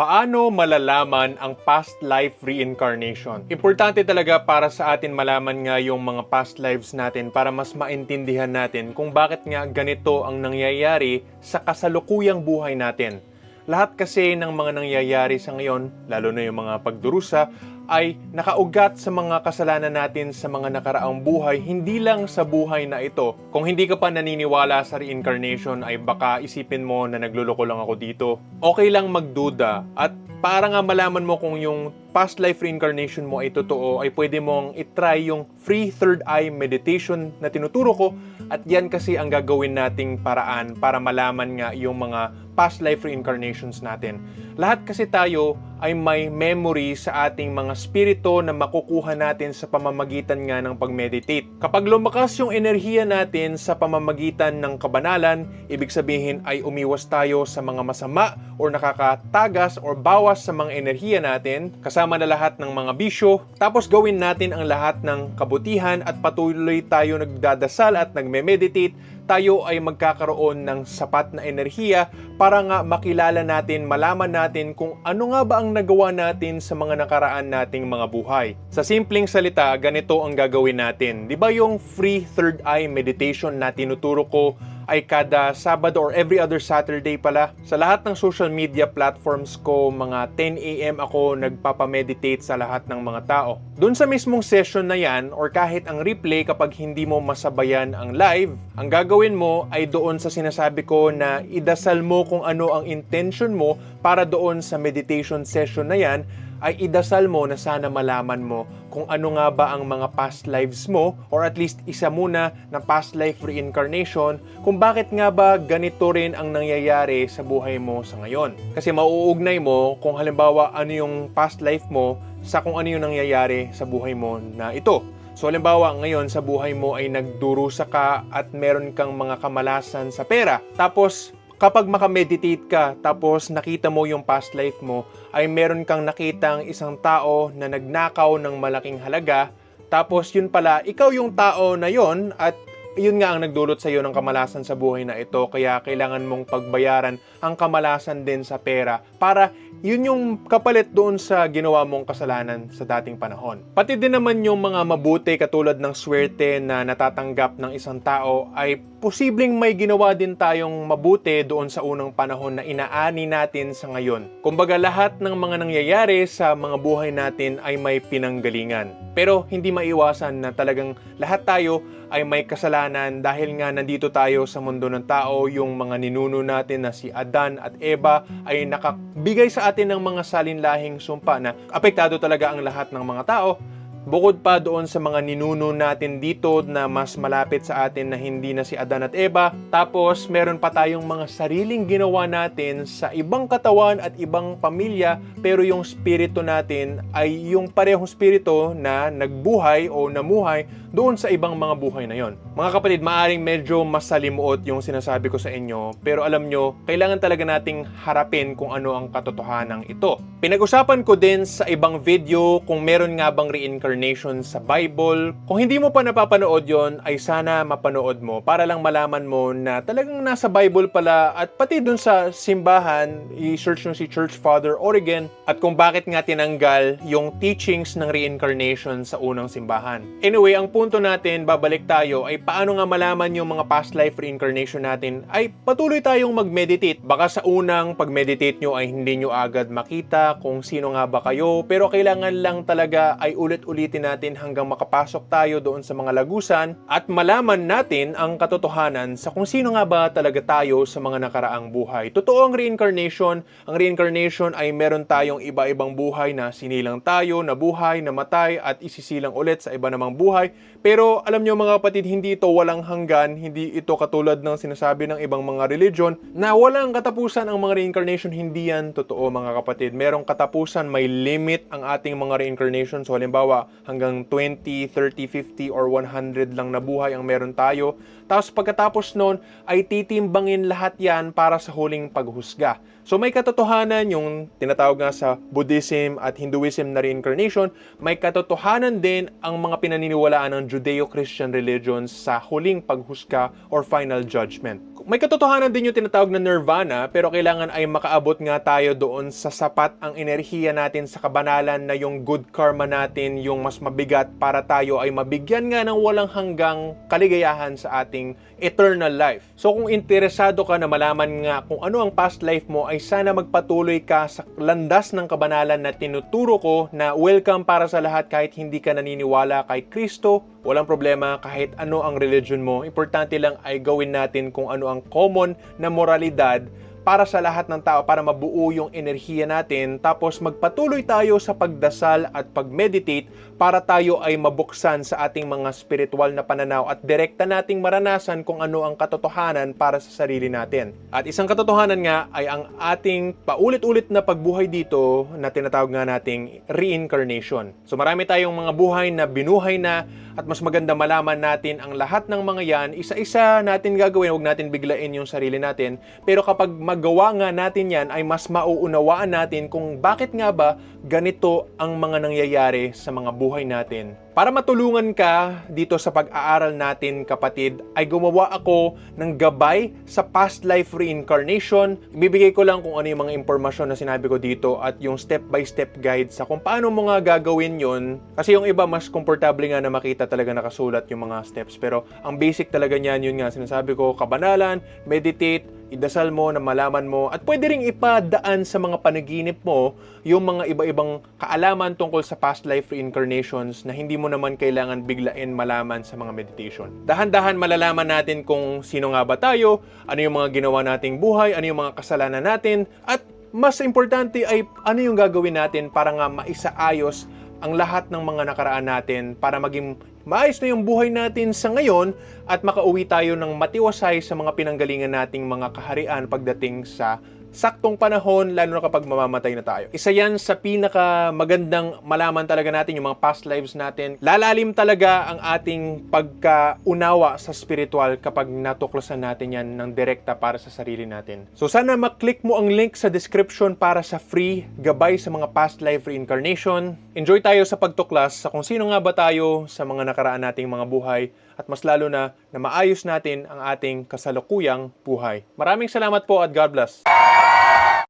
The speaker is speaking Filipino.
Paano malalaman ang past life reincarnation? Importante talaga para sa atin malaman nga yung mga past lives natin para mas maintindihan natin kung bakit nga ganito ang nangyayari sa kasalukuyang buhay natin. Lahat kasi ng mga nangyayari sa ngayon, lalo na yung mga pagdurusa, ay nakaugat sa mga kasalanan natin sa mga nakaraang buhay, hindi lang sa buhay na ito. Kung hindi ka pa naniniwala sa reincarnation ay baka isipin mo na nagluloko lang ako dito. Okay lang magduda at para nga malaman mo kung yung past life reincarnation mo ay totoo, ay pwede mong itry yung free third eye meditation na tinuturo ko at yan kasi ang gagawin nating paraan para malaman nga yung mga past life reincarnations natin. Lahat kasi tayo ay may memory sa ating mga spirito na makukuha natin sa pamamagitan nga ng pag-meditate. Kapag lumakas yung enerhiya natin sa pamamagitan ng kabanalan, ibig sabihin ay umiwas tayo sa mga masama or nakakatagas or bawas sa mga enerhiya natin, kasama na lahat ng mga bisyo, tapos gawin natin ang lahat ng kabutihan at patuloy tayo nagdadasal at nagme-meditate, tayo ay magkakaroon ng sapat na enerhiya para nga makilala natin, malaman natin kung ano nga ba ang nagawa natin sa mga nakaraan nating mga buhay. Sa simpleng salita, ganito ang gagawin natin. Di ba yung free third eye meditation na tinuturo ko ay kada Sabado or every other Saturday pala. Sa lahat ng social media platforms ko, mga 10 a.m. ako nagpapameditate sa lahat ng mga tao. Doon sa mismong session na yan, or kahit ang replay kapag hindi mo masabayan ang live, ang gagawin mo ay doon sa sinasabi ko na idasal mo kung ano ang intention mo para doon sa meditation session na yan, ay idasal mo na sana malaman mo kung ano nga ba ang mga past lives mo or at least isa muna na past life reincarnation kung bakit nga ba ganito rin ang nangyayari sa buhay mo sa ngayon. Kasi mauugnay mo kung halimbawa ano yung past life mo sa kung ano yung nangyayari sa buhay mo na ito. So halimbawa ngayon sa buhay mo ay nagdurusa ka at meron kang mga kamalasan sa pera. Tapos kapag makameditate ka tapos nakita mo yung past life mo, ay meron kang nakitang isang tao na nagnakaw ng malaking halaga, tapos yun pala, ikaw yung tao na yon at yun nga ang nagdulot sa iyo ng kamalasan sa buhay na ito, kaya kailangan mong pagbayaran ang kamalasan din sa pera para yun yung kapalit doon sa ginawa mong kasalanan sa dating panahon. Pati din naman yung mga mabuti katulad ng swerte na natatanggap ng isang tao ay posibleng may ginawa din tayong mabuti doon sa unang panahon na inaani natin sa ngayon. Kumbaga lahat ng mga nangyayari sa mga buhay natin ay may pinanggalingan. Pero hindi maiwasan na talagang lahat tayo ay may kasalanan dahil nga nandito tayo sa mundo ng tao, yung mga ninuno natin na si Adan at Eva ay nakabigay sa atin ng mga salinlahing sumpa na apektado talaga ang lahat ng mga tao. Bukod pa doon sa mga ninuno natin dito na mas malapit sa atin na hindi na si Adan at Eva, tapos meron pa tayong mga sariling ginawa natin sa ibang katawan at ibang pamilya, pero yung spirito natin ay yung parehong spirito na nagbuhay o namuhay doon sa ibang mga buhay na yon. Mga kapatid, maaring medyo masalimuot yung sinasabi ko sa inyo, pero alam nyo, kailangan talaga nating harapin kung ano ang katotohanan ito. Pinag-usapan ko din sa ibang video kung meron nga bang reincarnation sa Bible. Kung hindi mo pa napapanood yon, ay sana mapanood mo para lang malaman mo na talagang nasa Bible pala at pati dun sa simbahan, i-search nyo si Church Father Oregon at kung bakit nga tinanggal yung teachings ng reincarnation sa unang simbahan. Anyway, ang punto natin, babalik tayo, ay paano nga malaman yung mga past life reincarnation natin, ay patuloy tayong mag-meditate. Baka sa unang pag-meditate nyo ay hindi nyo agad makita kung sino nga ba kayo, pero kailangan lang talaga ay ulit-ulitin natin hanggang makapasok tayo doon sa mga lagusan at malaman natin ang katotohanan sa kung sino nga ba talaga tayo sa mga nakaraang buhay. Totoo ang reincarnation. Ang reincarnation ay meron tayong iba-ibang buhay na sinilang tayo, nabuhay, namatay at isisilang ulit sa iba namang buhay. Pero alam nyo mga kapatid, hindi ito walang hanggan, hindi ito katulad ng sinasabi ng ibang mga religion na walang katapusan ang mga reincarnation. Hindi yan totoo mga kapatid. Merong katapusan, may limit ang ating mga reincarnation. So halimbawa, hanggang 20, 30, 50, or 100 lang na buhay ang meron tayo. Tapos pagkatapos nun, ay titimbangin lahat yan para sa huling paghusga. So may katotohanan yung tinatawag nga sa Buddhism at Hinduism na reincarnation, may katotohanan din ang mga pinaniniwalaan ng Judeo-Christian religions sa huling paghusga or final judgment. May katotohanan din yung tinatawag na nirvana, pero kailangan ay makaabot nga tayo doon sa sapat ang enerhiya natin sa kabanalan na yung good karma natin, yung mas mabigat para tayo ay mabigyan nga ng walang hanggang kaligayahan sa ating eternal life. So kung interesado ka na malaman nga kung ano ang past life mo, ay sana magpatuloy ka sa landas ng kabanalan na tinuturo ko na welcome para sa lahat kahit hindi ka naniniwala kay Kristo, walang problema kahit ano ang religion mo. Importante lang ay gawin natin kung ano ang common na moralidad para sa lahat ng tao para mabuo yung enerhiya natin tapos magpatuloy tayo sa pagdasal at pag-meditate para tayo ay mabuksan sa ating mga spiritual na pananaw at direkta nating maranasan kung ano ang katotohanan para sa sarili natin. At isang katotohanan nga ay ang ating paulit-ulit na pagbuhay dito na tinatawag nga nating reincarnation. So marami tayong mga buhay na binuhay na at mas maganda malaman natin ang lahat ng mga yan, isa-isa natin gagawin, huwag natin biglain yung sarili natin. Pero kapag magawa nga natin yan, ay mas mauunawaan natin kung bakit nga ba ganito ang mga nangyayari sa mga buhay natin. Para matulungan ka dito sa pag-aaral natin, kapatid, ay gumawa ako ng gabay sa past life reincarnation. Ibibigay ko lang kung ano yung mga impormasyon na sinabi ko dito at yung step-by-step guide sa kung paano mo nga gagawin yon. Kasi yung iba mas komportable nga na makita talaga nakasulat yung mga steps. Pero ang basic talaga niyan, yun nga sinasabi ko, kabanalan, meditate, idasal mo na malaman mo at pwede ring ipadaan sa mga panaginip mo yung mga iba-ibang kaalaman tungkol sa past life reincarnations na hindi mo naman kailangan biglain malaman sa mga meditation. Dahan-dahan malalaman natin kung sino nga ba tayo, ano yung mga ginawa nating buhay, ano yung mga kasalanan natin, at mas importante ay ano yung gagawin natin para nga maisaayos ang lahat ng mga nakaraan natin para maging maayos na yung buhay natin sa ngayon at makauwi tayo ng matiwasay sa mga pinanggalingan nating mga kaharian pagdating sa saktong panahon, lalo na kapag mamamatay na tayo. Isa yan sa pinaka magandang malaman talaga natin yung mga past lives natin. Lalalim talaga ang ating pagkaunawa sa spiritual kapag natuklasan natin yan ng direkta para sa sarili natin. So sana maklik mo ang link sa description para sa free gabay sa mga past life reincarnation. Enjoy tayo sa pagtuklas sa kung sino nga ba tayo sa mga nakaraan nating mga buhay at mas lalo na na maayos natin ang ating kasalukuyang buhay. Maraming salamat po at God bless.